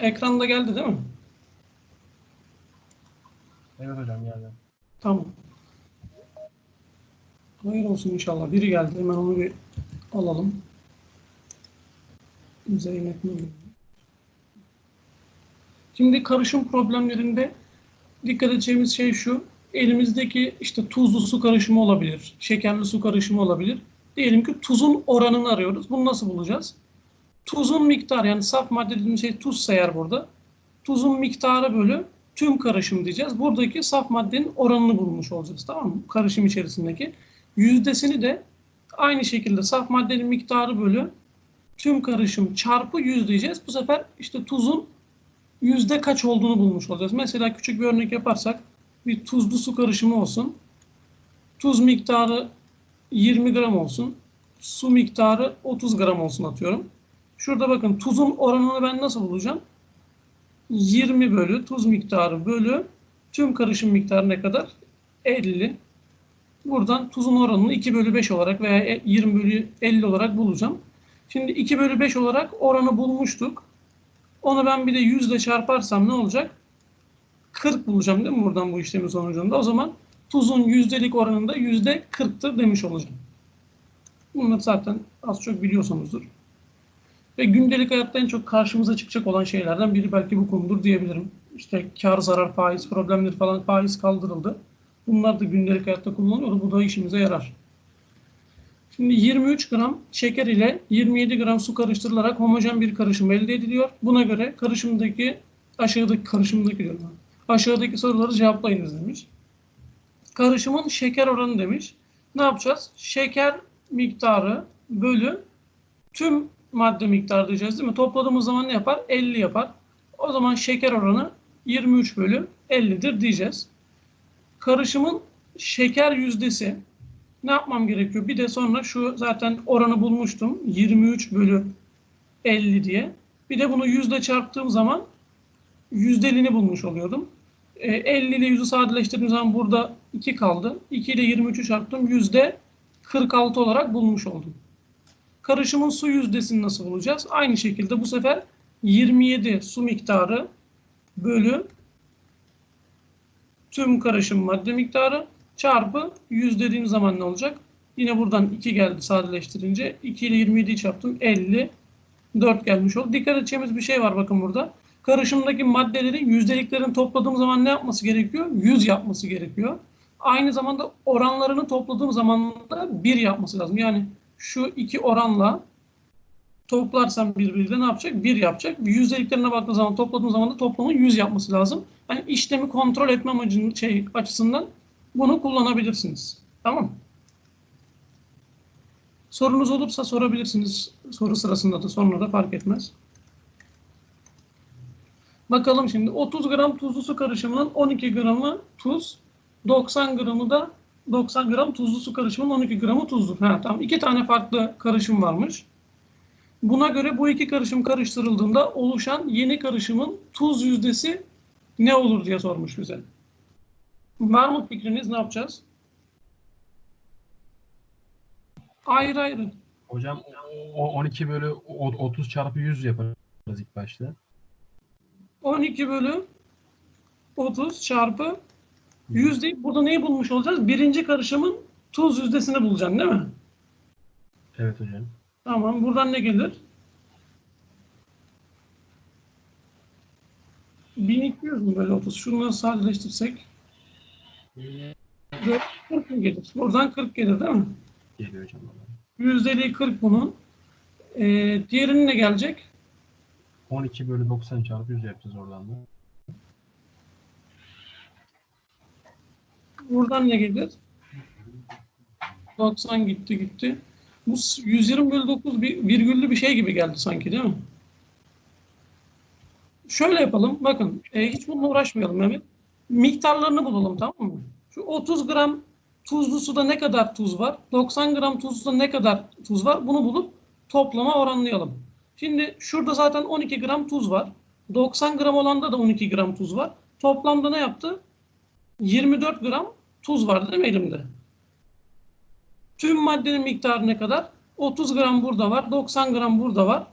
Ekranda geldi değil mi? Evet hocam geldi. Tamam. Hayır olsun inşallah. Biri geldi. Hemen onu bir alalım. Zeynep Nuri. Şimdi karışım problemlerinde dikkat edeceğimiz şey şu. Elimizdeki işte tuzlu su karışımı olabilir, şekerli su karışımı olabilir. Diyelim ki tuzun oranını arıyoruz. Bunu nasıl bulacağız? Tuzun miktarı yani saf madde dediğimiz şey tuzsa eğer burada. Tuzun miktarı bölü tüm karışım diyeceğiz. Buradaki saf maddenin oranını bulmuş olacağız. Tamam mı? Karışım içerisindeki. Yüzdesini de aynı şekilde saf maddenin miktarı bölü tüm karışım çarpı yüz diyeceğiz. Bu sefer işte tuzun yüzde kaç olduğunu bulmuş olacağız. Mesela küçük bir örnek yaparsak bir tuzlu su karışımı olsun. Tuz miktarı 20 gram olsun. Su miktarı 30 gram olsun atıyorum. Şurada bakın tuzun oranını ben nasıl bulacağım? 20 bölü tuz miktarı bölü tüm karışım miktarı ne kadar? 50. Buradan tuzun oranını 2 bölü 5 olarak veya 20 bölü 50 olarak bulacağım. Şimdi 2 bölü 5 olarak oranı bulmuştuk. Onu ben bir de 100 ile çarparsam ne olacak? 40 bulacağım değil mi buradan bu işlemin sonucunda? O zaman tuzun yüzdelik oranında yüzde 40'tır demiş olacağım. Bunları zaten az çok biliyorsunuzdur. Ve gündelik hayatta en çok karşımıza çıkacak olan şeylerden biri belki bu konudur diyebilirim. İşte kar zarar faiz problemleri falan faiz kaldırıldı. Bunlar da gündelik hayatta kullanılıyor. Bu da işimize yarar. Şimdi 23 gram şeker ile 27 gram su karıştırılarak homojen bir karışım elde ediliyor. Buna göre karışımdaki aşağıdaki karışımdaki diyorum. Aşağıdaki soruları cevaplayınız demiş. Karışımın şeker oranı demiş. Ne yapacağız? Şeker miktarı bölü tüm madde miktarı diyeceğiz değil mi? Topladığımız zaman ne yapar? 50 yapar. O zaman şeker oranı 23 bölü 50'dir diyeceğiz. Karışımın şeker yüzdesi ne yapmam gerekiyor? Bir de sonra şu zaten oranı bulmuştum. 23 bölü 50 diye. Bir de bunu yüzde çarptığım zaman yüzdeliğini bulmuş oluyordum. E, 50 ile yüzü sadeleştirdiğim zaman burada 2 kaldı. 2 ile 23'ü çarptım. Yüzde 46 olarak bulmuş oldum. Karışımın su yüzdesini nasıl bulacağız? Aynı şekilde bu sefer 27 su miktarı bölü tüm karışım madde miktarı çarpı 100 dediğim zaman ne olacak? Yine buradan 2 geldi sadeleştirince. 2 ile 27'yi çarptım. 50. 4 gelmiş oldu. Dikkat edeceğimiz bir şey var bakın burada. Karışımdaki maddelerin yüzdeliklerini topladığım zaman ne yapması gerekiyor? 100 yapması gerekiyor. Aynı zamanda oranlarını topladığım zaman da 1 yapması lazım. Yani şu iki oranla toplarsam birbiriyle ne yapacak? 1 yapacak. Yüzdeliklerine baktığım zaman topladığım zaman da toplamın 100 yapması lazım. Yani işlemi kontrol etme amacının şey açısından bunu kullanabilirsiniz. Tamam Sorunuz olursa sorabilirsiniz. Soru sırasında da sonra da fark etmez. Bakalım şimdi 30 gram tuzlu su karışımının 12 gramı tuz, 90 gramı da 90 gram tuzlu su karışımının 12 gramı tuzdur. Ha, tamam. İki tane farklı karışım varmış. Buna göre bu iki karışım karıştırıldığında oluşan yeni karışımın tuz yüzdesi ne olur diye sormuş bize. Var mı fikriniz? Ne yapacağız? Ayrı ayrı. Hocam o 12 bölü o- 30 çarpı 100 yaparız ilk başta. 12 bölü 30 çarpı 100 deyip burada neyi bulmuş olacağız? Birinci karışımın tuz yüzdesini bulacaksın değil mi? Evet hocam. Tamam. Buradan ne gelir? 1200 mü böyle 30? Şunları sadeleştirsek 40 mı gelir? Buradan 40 gelir değil mi? Geliyor hocam. Yüzdeliği 40 bunun. Ee, diğerinin ne gelecek? 12 bölü 90 çarpı 100 yapacağız oradan da. Buradan ne gelir? 90 gitti gitti. Bu 120 bölü 9 bir virgüllü bir şey gibi geldi sanki değil mi? Şöyle yapalım. Bakın e, hiç bununla uğraşmayalım Mehmet. Miktarlarını bulalım tamam mı? Şu 30 gram tuzlu suda ne kadar tuz var? 90 gram tuzlu suda ne kadar tuz var? Bunu bulup toplama oranlayalım. Şimdi şurada zaten 12 gram tuz var. 90 gram olanda da 12 gram tuz var. Toplamda ne yaptı? 24 gram tuz var değil mi elimde? Tüm maddenin miktarı ne kadar? 30 gram burada var, 90 gram burada var.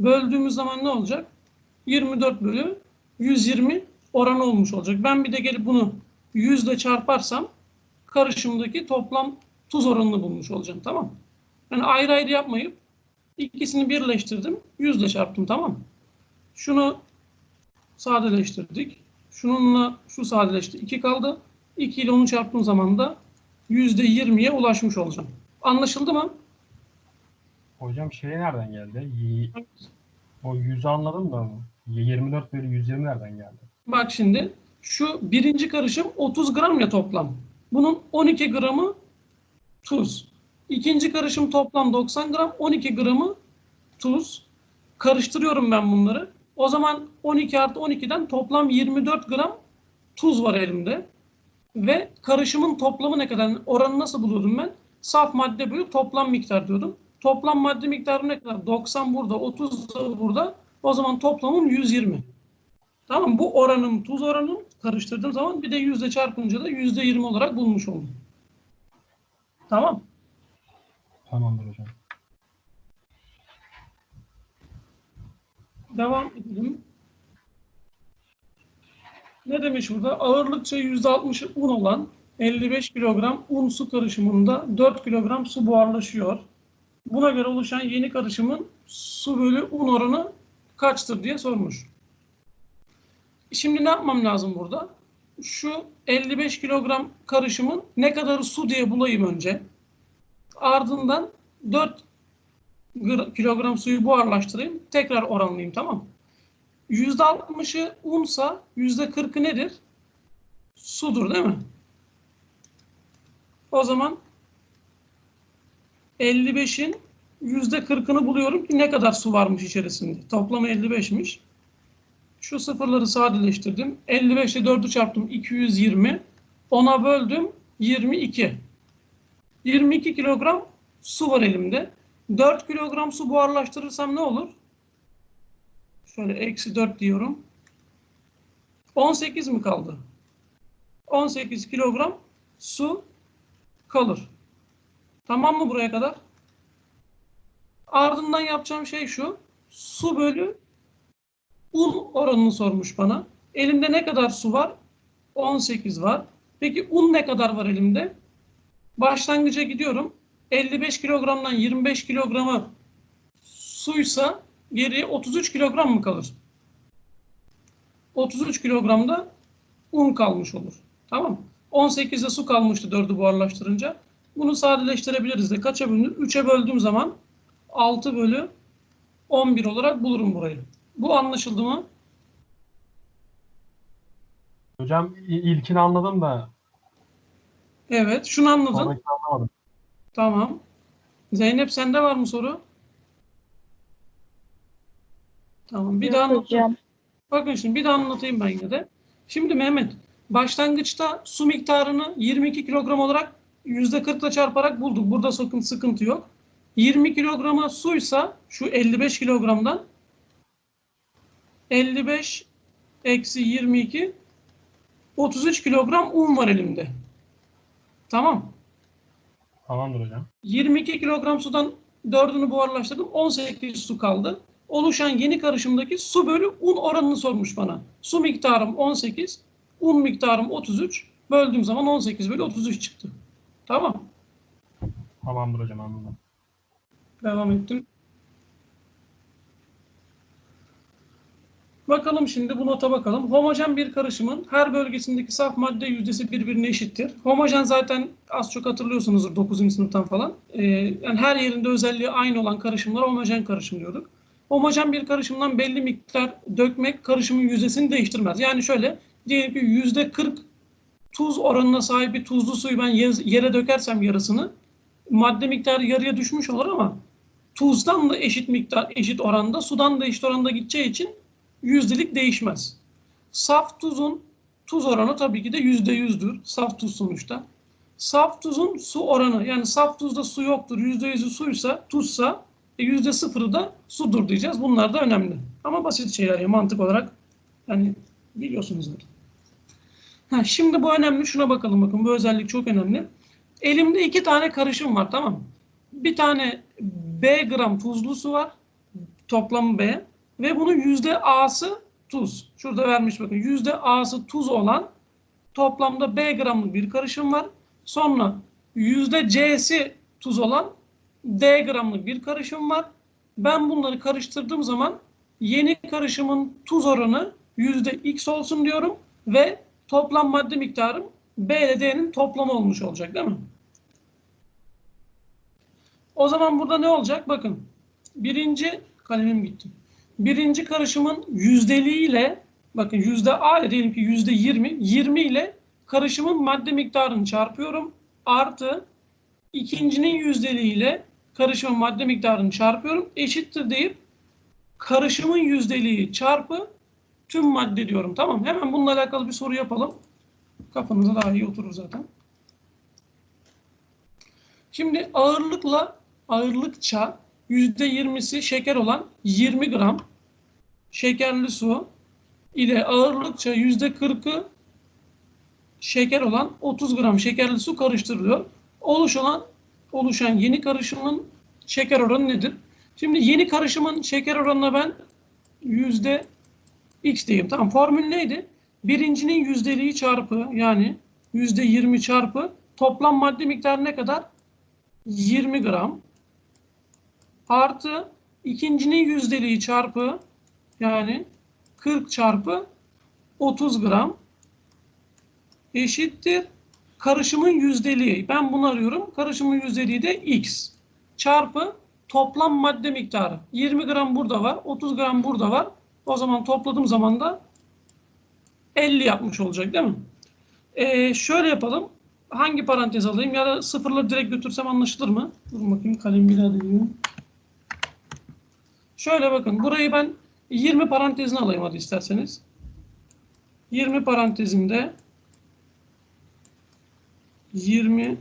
Böldüğümüz zaman ne olacak? 24 bölü 120 oranı olmuş olacak. Ben bir de gelip bunu 100 ile çarparsam karışımdaki toplam tuz oranını bulmuş olacağım. Tamam mı? Yani ayrı ayrı yapmayıp ikisini birleştirdim. 100 ile çarptım. Tamam mı? Şunu sadeleştirdik. Şununla şu sadeleşti. 2 kaldı. 2 ile onu çarptığım zaman da %20'ye ulaşmış olacağım. Anlaşıldı mı? Hocam şey nereden geldi? Y- O 100'ü anladım da 24 bölü 120 nereden geldi? Bak şimdi şu birinci karışım 30 gram ya toplam. Bunun 12 gramı tuz. İkinci karışım toplam 90 gram 12 gramı tuz. Karıştırıyorum ben bunları. O zaman 12 artı 12'den toplam 24 gram tuz var elimde. Ve karışımın toplamı ne kadar? Oranı nasıl buluyordum ben? Saf madde bölü toplam miktar diyordum. Toplam madde miktarı ne kadar? 90 burada, 30 da burada. O zaman toplamım 120. Tamam? Bu oranım tuz oranım karıştırdığım zaman bir de yüzde çarpınca da yüzde 20 olarak bulmuş oldum. Tamam. Tamamdır hocam. Devam edelim. Ne demiş burada? Ağırlıkça %60'ı un olan 55 kilogram un su karışımında 4 kilogram su buharlaşıyor. Buna göre oluşan yeni karışımın su bölü un oranı kaçtır diye sormuş. Şimdi ne yapmam lazım burada? Şu 55 kilogram karışımın ne kadarı su diye bulayım önce. Ardından 4 gr- kilogram suyu buharlaştırayım. Tekrar oranlayayım tamam mı? %60'ı unsa %40'ı nedir? Sudur değil mi? O zaman 55'in %40'ını buluyorum ki ne kadar su varmış içerisinde. Toplamı 55'miş. Şu sıfırları sadeleştirdim. 55 ile 4'ü çarptım 220. 10'a böldüm 22. 22 kilogram su var elimde. 4 kilogram su buharlaştırırsam ne olur? Şöyle eksi 4 diyorum. 18 mi kaldı? 18 kilogram su kalır. Tamam mı buraya kadar? Ardından yapacağım şey şu. Su bölü un oranını sormuş bana. Elimde ne kadar su var? 18 var. Peki un ne kadar var elimde? Başlangıca gidiyorum. 55 kilogramdan 25 kilogramı suysa geriye 33 kilogram mı kalır? 33 kilogramda un kalmış olur. Tamam mı? 18'de su kalmıştı 4'ü buharlaştırınca. Bunu sadeleştirebiliriz de. Kaça bölünür? 3'e böldüğüm zaman 6 bölü 11 olarak bulurum burayı. Bu anlaşıldı mı? Hocam ilkini anladım da Evet. Şunu anladın. anlamadım. Tamam. Zeynep sende var mı soru? Tamam. Bir daha anlat. hocam. Bakın şimdi bir daha anlatayım ben yine de. Şimdi Mehmet başlangıçta su miktarını 22 kilogram olarak %40 ile çarparak bulduk. Burada sakın sıkıntı yok. 20 kilograma suysa şu 55 kilogramdan 55 eksi 22 33 kilogram un var elimde. Tamam. Tamamdır hocam. 22 kilogram sudan 4'ünü buharlaştırdım. 18 su kaldı. Oluşan yeni karışımdaki su bölü un oranını sormuş bana. Su miktarım 18, un miktarım 33. Böldüğüm zaman 18 bölü 33 çıktı. Tamam. Tamamdır hocam anladım. Devam ettim. Bakalım şimdi bu nota bakalım. Homojen bir karışımın her bölgesindeki saf madde yüzdesi birbirine eşittir. Homojen zaten az çok hatırlıyorsunuzdur 9. sınıftan falan. Ee, yani her yerinde özelliği aynı olan karışımlara homojen karışım diyorduk. Homojen bir karışımdan belli miktar dökmek karışımın yüzdesini değiştirmez. Yani şöyle diyelim ki yüzde 40 tuz oranına sahip bir tuzlu suyu ben yere dökersem yarısını madde miktarı yarıya düşmüş olur ama tuzdan da eşit miktar eşit oranda sudan da eşit oranda gideceği için yüzdelik değişmez. Saf tuzun tuz oranı tabii ki de yüzde yüzdür. Saf tuz sonuçta. Saf tuzun su oranı yani saf tuzda su yoktur. Yüzde yüzü suysa tuzsa e, yüzde sıfırı da sudur diyeceğiz. Bunlar da önemli. Ama basit şeyler ya mantık olarak yani biliyorsunuz zaten. Ha, şimdi bu önemli. Şuna bakalım bakın. Bu özellik çok önemli. Elimde iki tane karışım var tamam mı? Bir tane B gram tuzlu su var. Toplamı B. ve bunun yüzde A'sı tuz. Şurada vermiş bakın. Yüzde A'sı tuz olan toplamda B gramlık bir karışım var. Sonra yüzde C'si tuz olan D gramlık bir karışım var. Ben bunları karıştırdığım zaman yeni karışımın tuz oranı yüzde X olsun diyorum ve toplam madde miktarım B ile D'nin toplamı olmuş olacak değil mi? O zaman burada ne olacak? Bakın. Birinci kalemim gitti. Birinci karışımın yüzdeliğiyle bakın yüzde A ile diyelim ki yüzde 20 20 ile karışımın madde miktarını çarpıyorum. Artı ikincinin yüzdeliğiyle karışımın madde miktarını çarpıyorum. Eşittir deyip karışımın yüzdeliği çarpı tüm madde diyorum. Tamam. Hemen bununla alakalı bir soru yapalım. Kafanıza daha iyi oturur zaten. Şimdi ağırlıkla ağırlıkça %20'si şeker olan 20 gram şekerli su ile ağırlıkça %40'ı şeker olan 30 gram şekerli su karıştırılıyor. Oluşan oluşan yeni karışımın şeker oranı nedir? Şimdi yeni karışımın şeker oranına ben yüzde x diyeyim. Tamam formül neydi? Birincinin yüzdeliği çarpı yani yüzde 20 çarpı toplam madde miktarı ne kadar? 20 gram artı ikincinin yüzdeliği çarpı yani 40 çarpı 30 gram eşittir karışımın yüzdeliği. Ben bunu arıyorum. Karışımın yüzdeliği de x çarpı toplam madde miktarı. 20 gram burada var. 30 gram burada var. O zaman topladığım zaman da 50 yapmış olacak değil mi? Ee, şöyle yapalım. Hangi parantez alayım ya da sıfırları direkt götürsem anlaşılır mı? Dur bakayım kalem bir deneyeyim. Şöyle bakın burayı ben 20 parantezine alayım hadi isterseniz. 20 parantezinde 20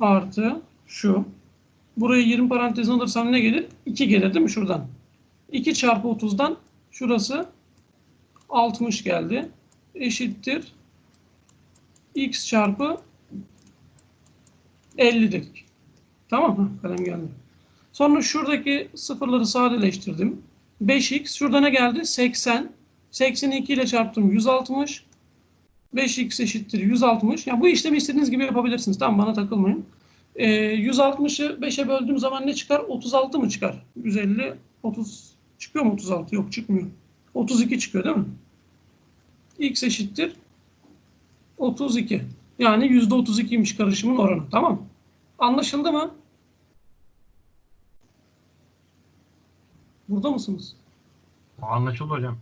artı şu. Burayı 20 parantezine alırsam ne gelir? 2 gelir değil mi şuradan? 2 çarpı 30'dan şurası 60 geldi. Eşittir. X çarpı 50 dedik. Tamam mı? Kalem geldi. Sonra şuradaki sıfırları sadeleştirdim. 5x. Şurada ne geldi? 80. 82 ile çarptım. 160. 5x eşittir 160. Yani bu işlemi istediğiniz gibi yapabilirsiniz. Tamam bana takılmayın. Ee, 160'ı 5'e böldüğüm zaman ne çıkar? 36 mı çıkar? 150, 30 çıkıyor mu 36? Yok çıkmıyor. 32 çıkıyor değil mi? X eşittir 32. Yani %32'ymiş karışımın oranı. Tamam. Anlaşıldı mı? Burada mısınız? Anlaşıldı hocam.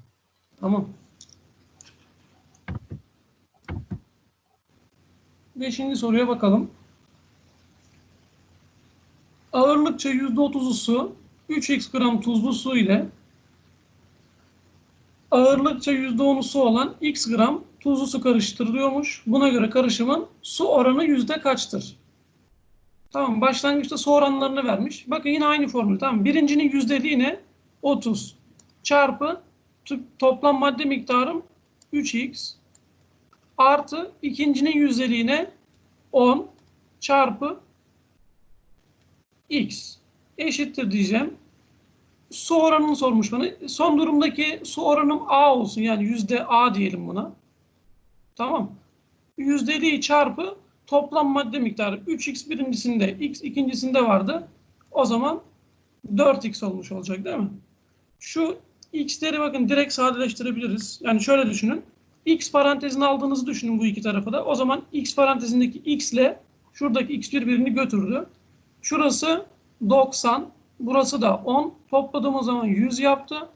Tamam. Beşinci soruya bakalım. Ağırlıkça %30'u su, 3x gram tuzlu su ile ağırlıkça %10'u su olan x gram tuzlu su karıştırılıyormuş. Buna göre karışımın su oranı yüzde kaçtır? Tamam başlangıçta su oranlarını vermiş. Bakın yine aynı formül tamam. Birincinin yüzdeliği ne? 30 çarpı toplam madde miktarım 3x artı ikincinin yüzdeliğine 10 çarpı x eşittir diyeceğim. Su oranını sormuş bana. Son durumdaki su oranım A olsun. Yani yüzde A diyelim buna. Tamam. Yüzdeliği çarpı toplam madde miktarı. 3x birincisinde, x ikincisinde vardı. O zaman 4x olmuş olacak değil mi? Şu x'leri bakın direkt sadeleştirebiliriz. Yani şöyle düşünün. X parantezini aldığınızı düşünün bu iki tarafı da. O zaman x parantezindeki x ile şuradaki x birbirini götürdü. Şurası 90, burası da 10. Topladığımız zaman 100 yaptı.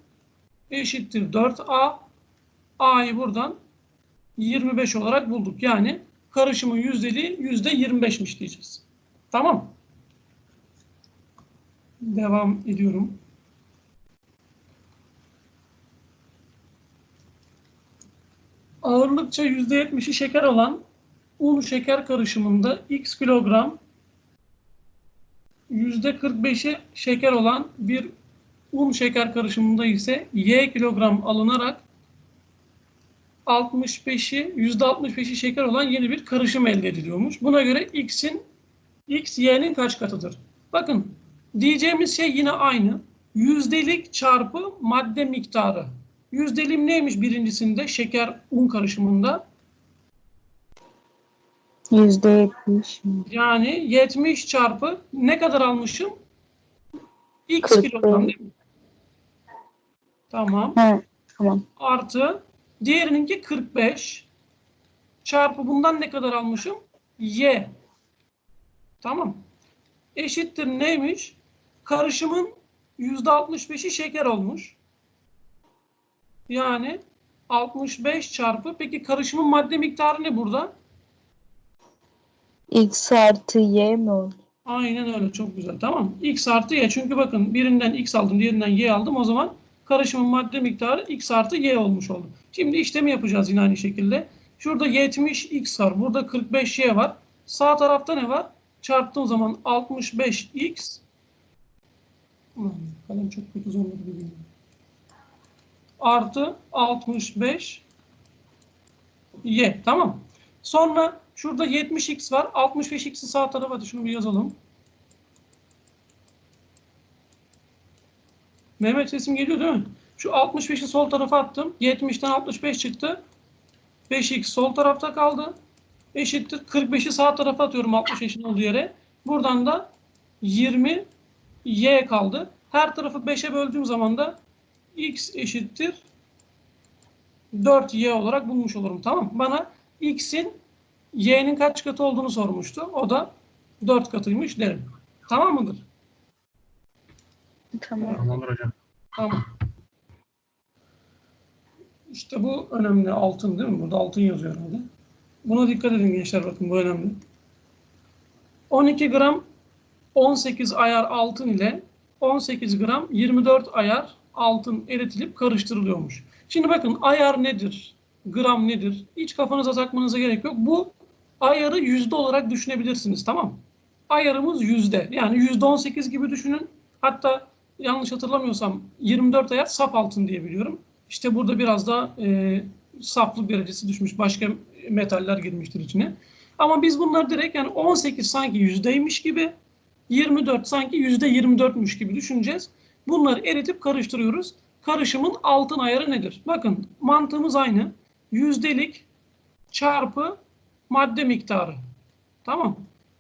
Eşittir 4a. a'yı buradan 25 olarak bulduk. Yani karışımın yüzdeliği %25'miş diyeceğiz. Tamam. Devam ediyorum. Ağırlıkça %70'i şeker olan un şeker karışımında x kilogram %45'i şeker olan bir un şeker karışımında ise y kilogram alınarak 65'i %65'i şeker olan yeni bir karışım elde ediliyormuş. Buna göre x'in x y'nin kaç katıdır? Bakın diyeceğimiz şey yine aynı. yüzdelik çarpı madde miktarı. Yüzdeliğim neymiş birincisinde? Şeker un karışımında. Yüzde yetmiş. Yani 70 çarpı ne kadar almışım? X kilogram beş. değil mi? Tamam. Ha, tamam. Artı diğerininki 45 çarpı bundan ne kadar almışım? Y. Tamam. Eşittir neymiş? Karışımın %65'i şeker olmuş. Yani 65 çarpı peki karışımın madde miktarı ne burada? X artı Y mi oldu? Aynen öyle çok güzel tamam. X artı Y çünkü bakın birinden X aldım diğerinden Y aldım o zaman karışımın madde miktarı X artı Y olmuş oldu. Şimdi işlemi yapacağız yine aynı şekilde. Şurada 70 X var burada 45 Y var. Sağ tarafta ne var? Çarptığım zaman 65 X Ulan kalem çok kötü zorladı bugün. Artı 65 Y tamam. Sonra şurada 70x var. 65x'i sağ tarafa hadi şunu bir yazalım. Mehmet sesim geliyor değil mi? Şu 65'i sol tarafa attım. 70'ten 65 çıktı. 5x sol tarafta kaldı. Eşittir. 45'i sağ tarafa atıyorum 65'in olduğu yere. Buradan da 20 y kaldı. Her tarafı 5'e böldüğüm zaman da x eşittir 4y olarak bulmuş olurum. Tamam Bana x'in y'nin kaç katı olduğunu sormuştu. O da 4 katıymış derim. Tamam mıdır? Tamam. Tamamdır hocam. Tamam. İşte bu önemli. Altın değil mi? Burada altın yazıyor herhalde. Buna dikkat edin gençler bakın bu önemli. 12 gram 18 ayar altın ile 18 gram 24 ayar altın eritilip karıştırılıyormuş. Şimdi bakın ayar nedir? Gram nedir? Hiç kafanıza takmanıza gerek yok. Bu ayarı yüzde olarak düşünebilirsiniz tamam Ayarımız yüzde. Yani yüzde 18 gibi düşünün. Hatta yanlış hatırlamıyorsam 24 ayar saf altın diye biliyorum. İşte burada biraz da e, saflık derecesi düşmüş. Başka metaller girmiştir içine. Ama biz bunları direkt yani 18 sanki yüzdeymiş gibi 24 sanki yüzde 24'müş gibi düşüneceğiz. Bunları eritip karıştırıyoruz. Karışımın altın ayarı nedir? Bakın mantığımız aynı. Yüzdelik çarpı madde miktarı. Tamam.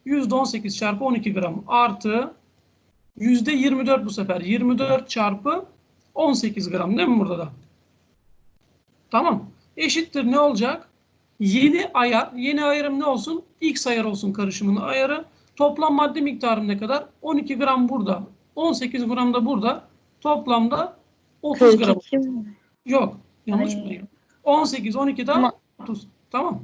%18 çarpı 12 gram artı %24 bu sefer. 24 çarpı 18 gram değil mi burada da? Tamam. Eşittir ne olacak? Yeni ayar. Yeni ayarım ne olsun? X ayar olsun karışımın ayarı. Toplam madde miktarım ne kadar? 12 gram burada. 18 gram da burada. Toplamda 30 gram. 42 mi? Yok. Yanlış mı? 18, 12 daha Ama- 30. Tamam.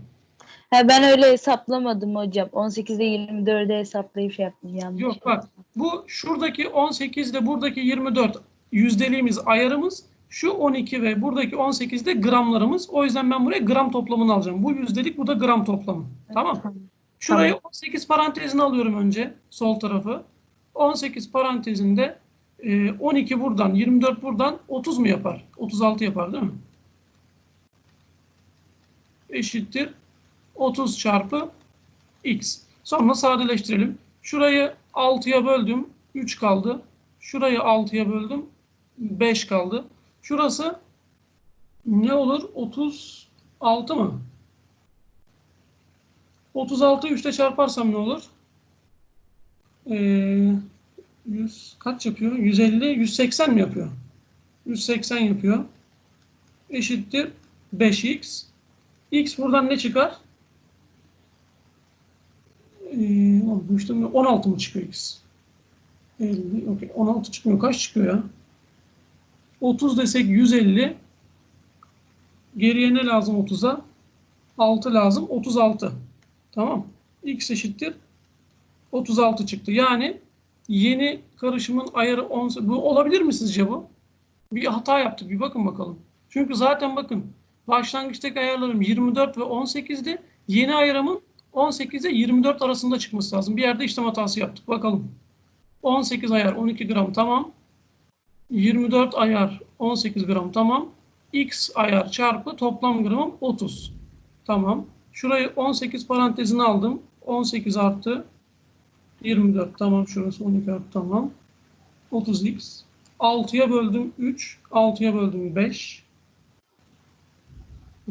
Ha, ben öyle hesaplamadım hocam. 18'de 24'e hesaplayıp şey yaptım. Yanlış. Yok bak. Bu şuradaki 18 ile buradaki 24 yüzdeliğimiz, ayarımız. Şu 12 ve buradaki 18 de gramlarımız. O yüzden ben buraya gram toplamını alacağım. Bu yüzdelik, bu da gram toplamı. Tamam. Tamam. Şurayı 18 parantezine alıyorum önce. Sol tarafı. 18 parantezinde e, 12 buradan, 24 buradan 30 mu yapar? 36 yapar değil mi? Eşittir. 30 çarpı x. Sonra sadeleştirelim. Şurayı 6'ya böldüm. 3 kaldı. Şurayı 6'ya böldüm. 5 kaldı. Şurası ne olur? 36 mı? 36'yı 3'te çarparsam ne olur? Ee, 100 kaç yapıyor? 150, 180 mi yapıyor? 180 yapıyor. Eşittir 5x. x buradan ne çıkar? Ee, işte 16 mı çıkıyor x? 50, okey. 16 çıkmıyor. Kaç çıkıyor ya? 30 desek 150. Geriye ne lazım 30'a? 6 lazım. 36. Tamam. X eşittir 36 çıktı. Yani yeni karışımın ayarı 10. Bu olabilir mi sizce bu? Bir hata yaptık. Bir bakın bakalım. Çünkü zaten bakın başlangıçtaki ayarlarım 24 ve 18'di. Yeni ayarımın 18 ile 24 arasında çıkması lazım. Bir yerde işlem hatası yaptık. Bakalım. 18 ayar 12 gram tamam. 24 ayar 18 gram tamam. X ayar çarpı toplam gramım 30. Tamam. Şurayı 18 parantezine aldım. 18 artı 24 tamam. Şurası 12 artı tamam. 30x 6'ya böldüm 3. 6'ya böldüm 5.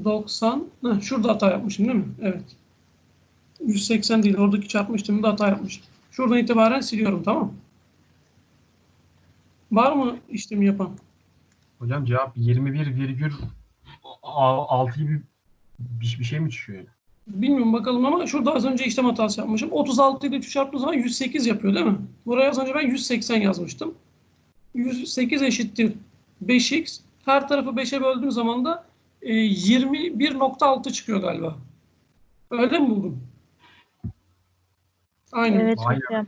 90. Heh, şurada hata yapmışım değil mi? Evet. 180 değil. Oradaki çarpmıştım da hata yapmışım. Şuradan itibaren siliyorum tamam? Var mı işlemi yapan? Hocam cevap 21,6 gibi bir, bir şey mi çıkıyor? Bilmiyorum bakalım ama şurada az önce işlem hatası yapmışım. 36 ile 3 çarptığı zaman 108 yapıyor değil mi? Buraya az önce ben 180 yazmıştım. 108 eşittir 5x. Her tarafı 5'e böldüğüm zaman da e, 21.6 çıkıyor galiba. Öyle mi buldun? Aynen. Evet Aynen. hocam.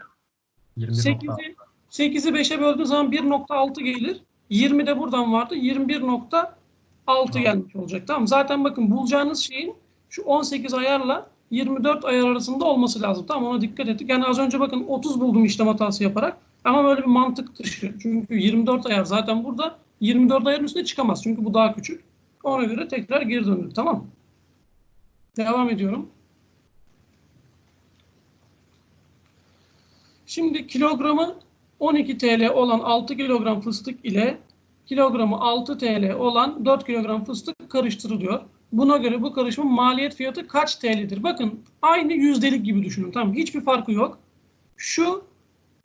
21.6. 8'i 8'i 5'e böldüğün zaman 1.6 gelir. 20 de buradan vardı. 21.6 gelmiş olacak. Tamam. Zaten bakın bulacağınız şeyin şu 18 ayarla 24 ayar arasında olması lazım. Tamam ona dikkat ettik. Yani az önce bakın 30 buldum işlem hatası yaparak. Ama böyle bir mantık dışı. Çünkü 24 ayar zaten burada. 24 ayarın üstüne çıkamaz. Çünkü bu daha küçük. Ona göre tekrar geri döndük. Tamam. Devam ediyorum. Şimdi kilogramı 12 TL olan 6 kilogram fıstık ile kilogramı 6 TL olan 4 kilogram fıstık karıştırılıyor. Buna göre bu karışımın maliyet fiyatı kaç TL'dir? Bakın aynı yüzdelik gibi düşünün. Tamam hiçbir farkı yok. Şu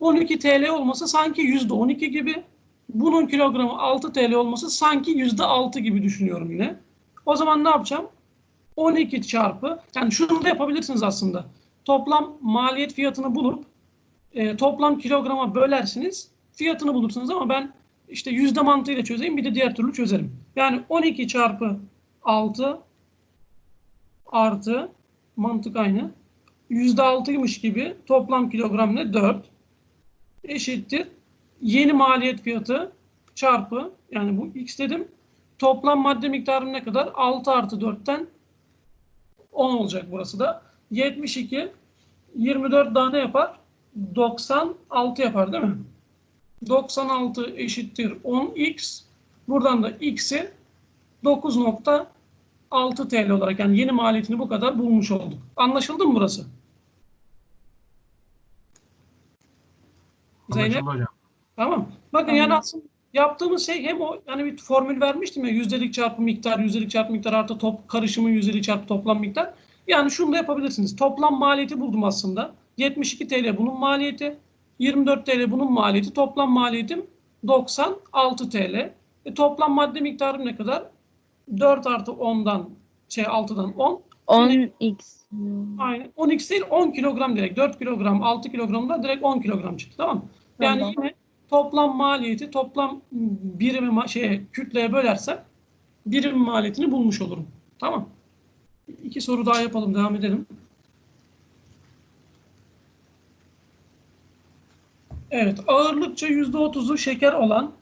12 TL olması sanki yüzde 12 gibi. Bunun kilogramı 6 TL olması sanki yüzde 6 gibi düşünüyorum yine. O zaman ne yapacağım? 12 çarpı, yani şunu da yapabilirsiniz aslında. Toplam maliyet fiyatını bulup e, toplam kilograma bölersiniz. Fiyatını bulursunuz ama ben işte yüzde mantığıyla çözeyim bir de diğer türlü çözerim. Yani 12 çarpı 6 artı mantık aynı. Yüzde altıymış gibi toplam kilogram ne? 4 eşittir. Yeni maliyet fiyatı çarpı yani bu x dedim. Toplam madde miktarı ne kadar? 6 artı 4'ten 10 olacak burası da. 72 24 daha ne yapar? 96 yapar değil mi? 96 eşittir 10x. Buradan da x'i 9.6 TL olarak yani yeni maliyetini bu kadar bulmuş olduk. Anlaşıldı mı burası? Zeynep Anlaşıldı hocam. tamam. Bakın Tamam. yani aslında yaptığımız şey hem o yani bir formül vermiştim ya yüzdelik çarpı miktar, yüzdelik çarpı miktar artı top karışımın yüzdelik çarpı toplam miktar. Yani şunu da yapabilirsiniz. Toplam maliyeti buldum aslında. 72 TL bunun maliyeti. 24 TL bunun maliyeti. Toplam maliyetim 96 TL. E, toplam madde miktarım ne kadar? 4 artı 10'dan şey 6'dan 10. 10x. Aynen. 10x değil 10 kilogram direkt. 4 kilogram 6 kilogramda direkt 10 kilogram çıktı tamam mı? Yani Tamam. yine toplam maliyeti toplam birimi ma- şeye kütleye bölersem birim maliyetini bulmuş olurum. Tamam. İki soru daha yapalım devam edelim. Evet ağırlıkça %30'u şeker olan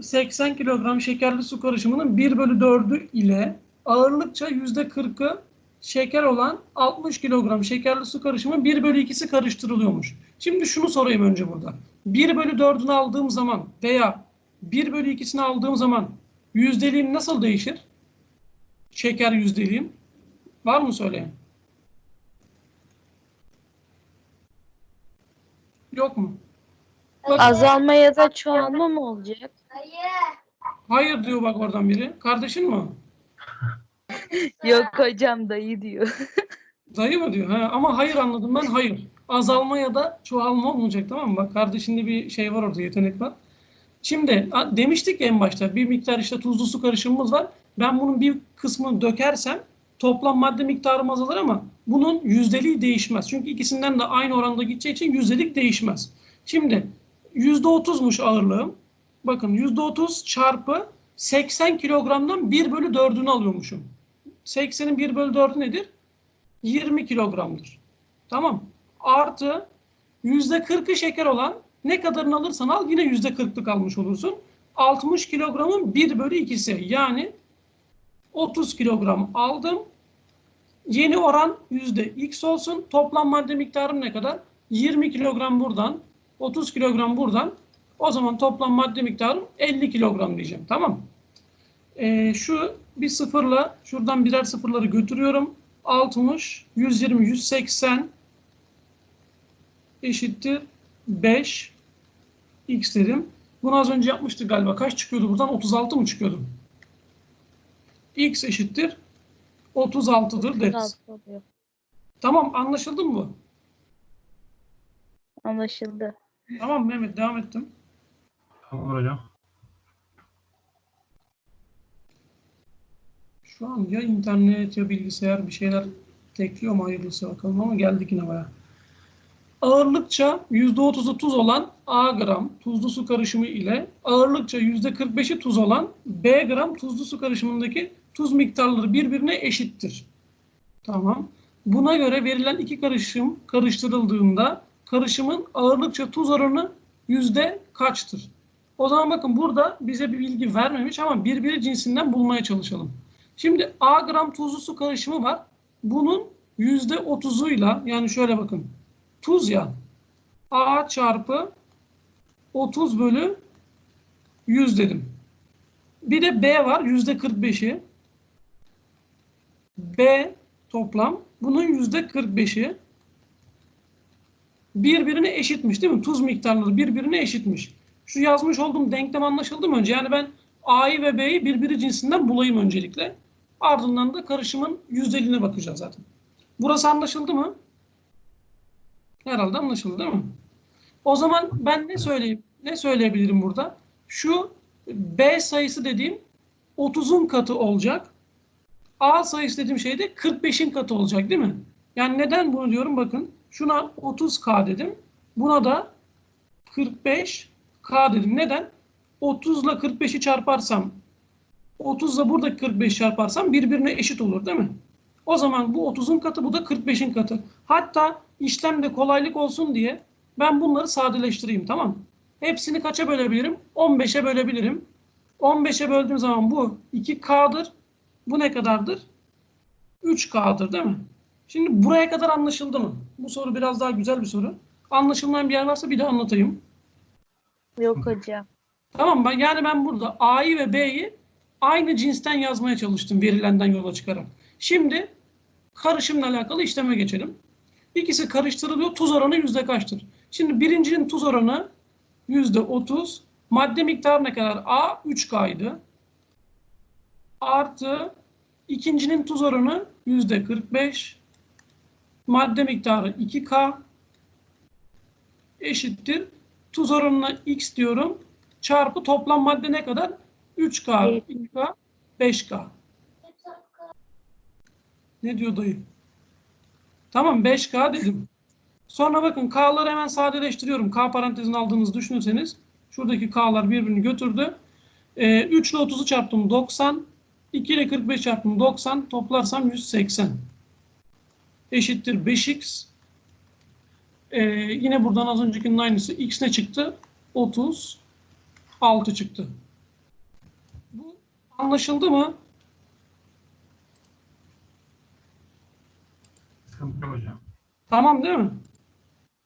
80 kilogram şekerli su karışımının 1 bölü 4'ü ile ağırlıkça %40'ı şeker olan 60 kilogram şekerli su karışımı 1 bölü 2'si karıştırılıyormuş. Şimdi şunu sorayım önce burada. 1 bölü 4'ünü aldığım zaman veya 1 bölü 2'sini aldığım zaman yüzdeliğim nasıl değişir? Şeker yüzdeliğim. Var mı söyleyen? Yok mu? Azalma ya da çoğalma mı olacak? Hayır diyor bak oradan biri. Kardeşin mi? Yok hocam dayı diyor. Dayı mı diyor? Ha, ama hayır anladım ben hayır. Azalma ya da çoğalma olmayacak tamam mı? Bak kardeşinde bir şey var orada yetenek var. Şimdi demiştik en başta bir miktar işte tuzlu su karışımımız var. Ben bunun bir kısmını dökersem toplam madde miktarım azalır ama bunun yüzdeliği değişmez. Çünkü ikisinden de aynı oranda gideceği için yüzdelik değişmez. Şimdi %30'muş ağırlığım. Bakın %30 çarpı 80 kilogramdan 1 bölü 4'ünü alıyormuşum. 80'in 1 bölü 4'ü nedir? 20 kilogramdır. Tamam. Artı %40'ı şeker olan ne kadarını alırsan al yine %40'lık almış olursun. 60 kilogramın 1 bölü 2'si yani 30 kilogram aldım. Yeni oran yüzde x olsun. Toplam madde miktarım ne kadar? 20 kilogram buradan, 30 kilogram buradan. O zaman toplam madde miktarım 50 kilogram diyeceğim. Tamam mı? Ee, şu bir sıfırla şuradan birer sıfırları götürüyorum. 60, 120, 180 eşittir 5 x dedim. Bunu az önce yapmıştık galiba. Kaç çıkıyordu buradan? 36 mı çıkıyordu? X eşittir 36'dır deriz. 36 oluyor. Tamam anlaşıldı mı bu? Anlaşıldı. Tamam Mehmet devam ettim. Tamam hocam. Şu an ya internet ya bilgisayar bir şeyler tekliyor mu hayırlısı bakalım ama geldik yine baya. Ağırlıkça %30'u tuz olan A gram tuzlu su karışımı ile ağırlıkça %45'i tuz olan B gram tuzlu su karışımındaki tuz miktarları birbirine eşittir. Tamam. Buna göre verilen iki karışım karıştırıldığında karışımın ağırlıkça tuz oranı yüzde kaçtır? O zaman bakın burada bize bir bilgi vermemiş ama birbiri cinsinden bulmaya çalışalım. Şimdi A gram tuzlu su karışımı var. Bunun yüzde otuzuyla yani şöyle bakın. Tuz ya. A çarpı 30 bölü 100 dedim. Bir de B var yüzde 45'i. B toplam. Bunun yüzde 45'i. Birbirine eşitmiş değil mi? Tuz miktarları birbirine eşitmiş. Şu yazmış olduğum denklem anlaşıldı mı önce? Yani ben A'yı ve B'yi birbiri cinsinden bulayım öncelikle. Ardından da karışımın yüzdeliğine bakacağız zaten. Burası anlaşıldı mı? Herhalde anlaşıldı değil mi? O zaman ben ne söyleyeyim? Ne söyleyebilirim burada? Şu B sayısı dediğim 30'un katı olacak. A sayısı dediğim şey de 45'in katı olacak değil mi? Yani neden bunu diyorum? Bakın şuna 30K dedim. Buna da 45K dedim. Neden? 30 ile 45'i çarparsam 30 ile buradaki 45 çarparsam birbirine eşit olur değil mi? O zaman bu 30'un katı bu da 45'in katı. Hatta işlemde kolaylık olsun diye ben bunları sadeleştireyim tamam mı? Hepsini kaça bölebilirim? 15'e bölebilirim. 15'e böldüğüm zaman bu 2K'dır. Bu ne kadardır? 3K'dır değil mi? Şimdi buraya kadar anlaşıldı mı? Bu soru biraz daha güzel bir soru. Anlaşılmayan bir yer varsa bir de anlatayım. Yok hocam. Tamam mı? Yani ben burada A'yı ve B'yi aynı cinsten yazmaya çalıştım verilenden yola çıkarak. Şimdi karışımla alakalı işleme geçelim. İkisi karıştırılıyor. Tuz oranı yüzde kaçtır? Şimdi birincinin tuz oranı yüzde 30. Madde miktarı ne kadar? A 3K'ydı. Artı ikincinin tuz oranı yüzde 45. Madde miktarı 2K eşittir. Tuz oranına X diyorum. Çarpı toplam madde ne kadar? 3K, Evet. 2K, 5K. Ne diyor dayı? Tamam 5K dedim. Sonra bakın K'ları hemen sadeleştiriyorum. K parantezini aldığınızı düşünürseniz şuradaki K'lar birbirini götürdü. Ee, 3 ile 30'u çarptım 90. 2 ile 45 çarptım 90. Toplarsam 180. Eşittir 5x. Ee, yine buradan az öncekinin aynısı. X ne çıktı? 30. 6 çıktı. Bu anlaşıldı mı? Sıkıntı hocam. Tamam değil mi?